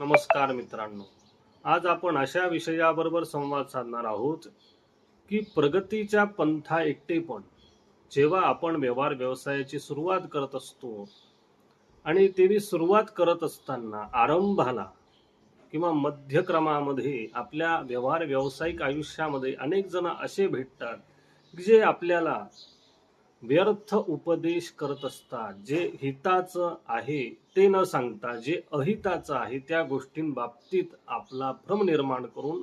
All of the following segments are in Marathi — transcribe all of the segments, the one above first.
नमस्कार मित्रांनो. आज आपण अशा विषयाबरोबर संवाद साधणार आहोत की प्रगतीच्या पंथा एकटेपण जेव्हा आपण व्यवहार व्यवसायाची सुरुवात करत असतो आणि तेवी सुरुवात करत असताना आरंभाला किंवा मध्यक्रमामध्ये आपल्या व्यवहार व्यावसायिक आयुष्यामध्ये अनेक जण असे भेटतात जे आपल्याला व्यर्थ उपदेश करत असतात जे हिताचं आहे ते न सांगता जे अहिताचं आहे त्या गोष्टींबाबतीत आपला भ्रम निर्माण करून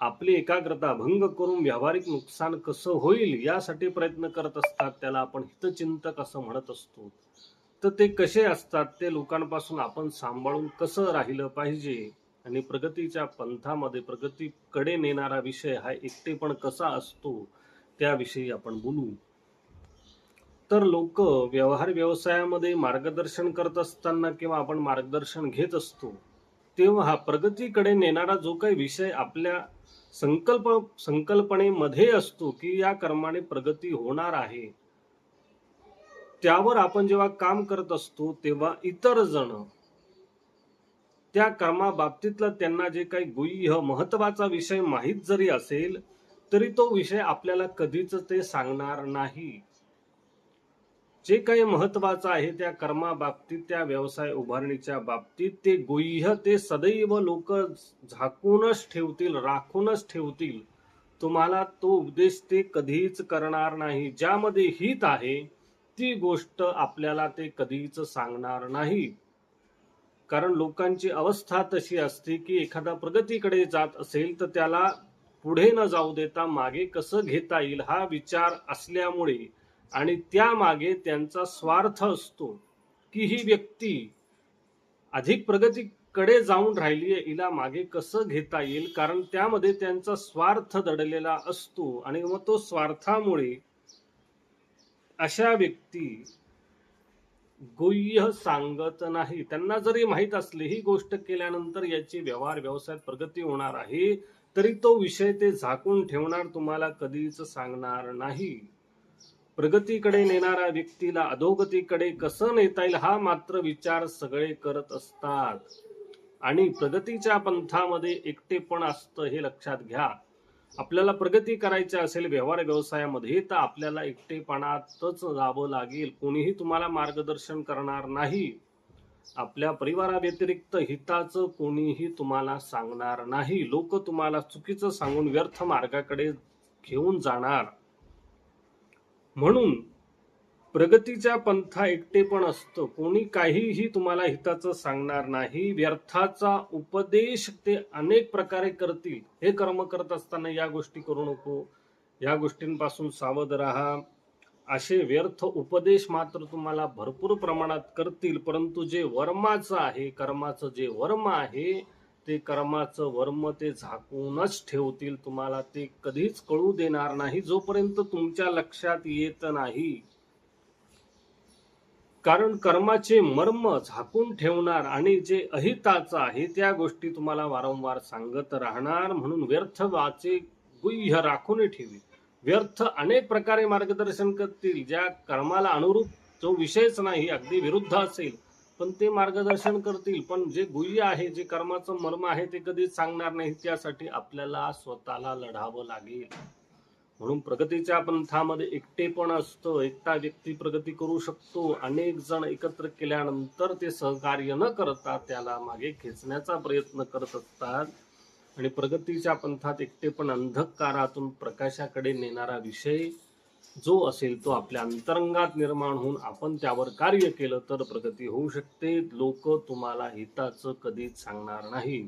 आपली एकाग्रता भंग करून व्यावहारिक नुकसान कसं होईल यासाठी प्रयत्न करत असतात त्याला आपण हितचिंतक असं म्हणत असतो. तर ते कसे असतात ते लोकांपासून आपण सांभाळून कसं राहिलं पाहिजे आणि प्रगतीच्या पंथामध्ये प्रगतीकडे नेणारा विषय हा एकटेपण कसा असतो त्याविषयी आपण बोलू. तर लोक व्यवहार व्यवसायामध्ये मार्गदर्शन करत असताना किंवा आपण मार्गदर्शन घेत असतो तेव्हा प्रगतीकडे नेणारा जो काही विषय आपल्या संकल्प संकल्पनेमध्ये असतो की या कर्माने प्रगती होणार आहे त्यावर आपण जेव्हा काम करत असतो तेव्हा इतर जण त्या कर्माबाबतीतला त्यांना जे काही गुह्य महत्त्वाचा विषय माहीत जरी असेल तरी तो विषय आपल्याला कधीच ते सांगणार नाही. जे काही महत्वाचं आहे त्या कर्माबाबतीत त्या व्यवसाय उभारणीच्या बाबतीत ते गुह्य ते सदैव लोक झाकूनच ठेवतील राखूनच ठेवतील. तुम्हाला तो उपदेश ते कधीच करणार नाही. ज्यामध्ये हित आहे ती गोष्ट आपल्याला ते कधीच सांगणार नाही. कारण लोकांची अवस्था तशी असते की एखादा प्रगतीकडे जात असेल तर त्याला पुढे न जाऊ देता मागे कसं घेता येईल हा विचार असल्यामुळे आणि त्यामागे त्यांचा स्वार्थ असतो की ही व्यक्ती अधिक प्रगतीकडे जाऊन राहिली आहे हिला मागे कसं घेता येईल? कारण त्यामध्ये त्यांचा स्वार्थ दडलेला असतो आणि मग तो स्वार्थामुळे अशा व्यक्ती गुह्य सांगत नाही. त्यांना जरी माहीत असली ही गोष्ट केल्यानंतर याची व्यवहार व्यवसायात प्रगती होणार आहे तरी तो विषय ते झाकून ठेवणार तुम्हाला कधीच सांगणार नाही. प्रगतीकडे नेणाऱ्या व्यक्तीला अधोगतीकडे कसं नेता येईल हा मात्र विचार सगळे करत असतात. आणि प्रगतीच्या पंथामध्ये एकटेपण असतं हे लक्षात घ्या. आपल्याला प्रगती करायची असेल व्यवहार व्यवसायामध्ये तर आपल्याला एकटेपणातच जावं लागेल. कोणीही तुम्हाला मार्गदर्शन करणार नाही. आपल्या परिवाराव्यतिरिक्त हिताचं कोणीही तुम्हाला सांगणार नाही. लोक तुम्हाला चुकीचं सांगून व्यर्थ मार्गाकडे घेऊन जाणार. म्हणून प्रगतीच्या पंथा एकटेपण असतं. कोणी काहीही तुम्हाला हिताचं सांगणार नाही. व्यर्थाचा उपदेश ते अनेक प्रकारे करतील. हे कर्म करत असताना या गोष्टी करू नको. या गोष्टींपासून सावध राहा. असे व्यर्थ उपदेश मात्र तुम्हाला भरपूर प्रमाणात करतील. परंतु जे वर्माचं आहे कर्माचं जे वर्म आहे ते कर्माचं वर्म ते झाकूनच ठेवतील तुम्हाला. ते कधीच कळू देणार नाही जोपर्यंत तुमच्या लक्षात येत नाही. कारण कर्माचे मर्म झाकून ठेवणार आणि जे अहिताचं आहे त्या गोष्टी तुम्हाला वारंवार सांगत राहणार. म्हणून व्यर्थ वाचे गुह्य राखून ठेवी. व्यर्थ अनेक प्रकारे मार्गदर्शन करतील ज्या कर्माला अनुरूप जो विषयच नाही अगदी विरुद्ध असेल पण ते मार्गदर्शन करतील. पण जे गुह्य आहे जे कर्माचं मर्म आहे ते कधीच सांगणार नाही त्यासाठी आपल्याला स्वतःला लढावं लागेल. म्हणून प्रगतीच्या पंथामध्ये एकटेपण असतं एकटा व्यक्ती प्रगती करू शकतो. अनेक जण एकत्र केल्यानंतर ते सहकार्य न करता त्याला मागे खेचण्याचा प्रयत्न करत असतात. आणि प्रगतीच्या पंथात एकटेपण अंधकारातून प्रकाशाकडे नेणारा विषय जो असेल तो आपल्या अंतरंगात निर्माण होऊन आपण त्यावर कार्य केलं तर प्रगती होऊ शकते. लोक तुम्हाला हिताचं कधीच सांगणार नाही.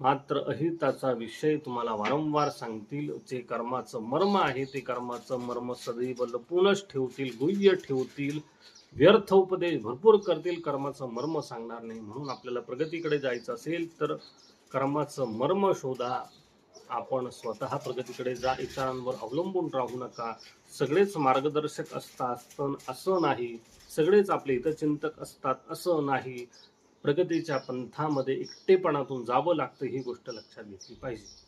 मात्र अहिताचा विषय तुम्हाला वारंवार सांगतील. जे कर्माचं मर्म आहे ते कर्माचं मर्म सदैव लपूनच ठेवतील गुह्य ठेवतील व्यर्थ उपदेश भरपूर करतील. कर्माचं मर्म सांगणार नाही म्हणून आपल्याला प्रगतीकडे जायचं असेल तर कर्माचं मर्म शोधा. आपण स्वतः प्रगतीकडे जा इतरांवर अवलंबून राहू नका. सगळेच मार्गदर्शक असतात पण असं नाही. सगळेच आपले हितचिंतक असतात असं नाही. प्रगतीच्या पंथामध्ये एकटेपणातून जावं लागतं ही गोष्ट लक्षात घेतली पाहिजे.